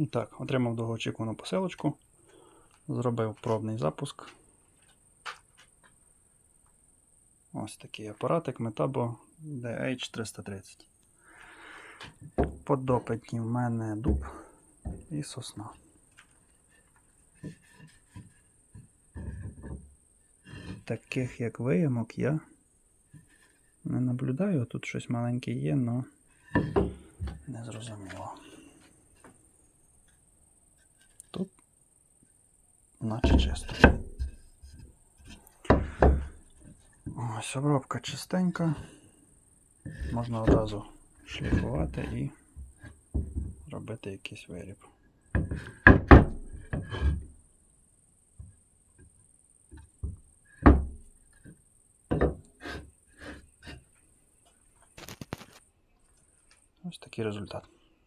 І так, отримав довгоочікувану посилочку. Зробив пробний запуск. Ось такий апаратик Metabo DH330. Подопитні в мене дуб і сосна. Таких як виямок я не наблюдаю. Тут щось маленьке є, але не зрозуміло. Наче чисто. Ось обробка чистенька. Можна одразу шліфувати і робити якийсь виріб. Ось такий результат.